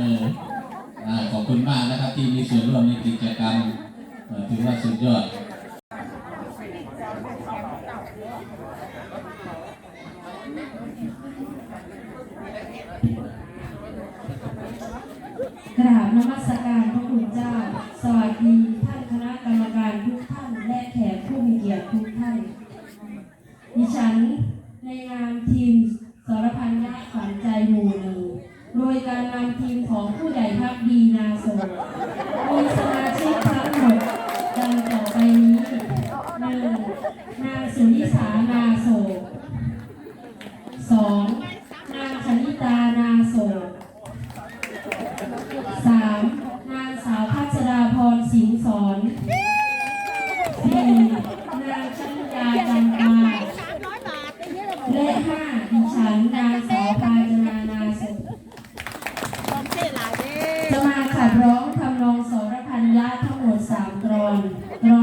เลขอบคุณมากนะครับที่มีส่วนร่วมในกิจกรรมถือว่าสุดยอดกราบนมัสการพระคุณเจ้า สวัสดีท่านคณะกรรมการทุกท่าน และแขกผู้มีเกียรติทุกท่าน ดิฉันในงานทีมสารพันธ์าขวัญใจหมู่หนึ่ง โดยการนำทีมของผู้ใหญ่พักดีนาสงมีสมาชิกทั้งหมดดังต่อไปนี้หนึ่งนางสุนิสา No.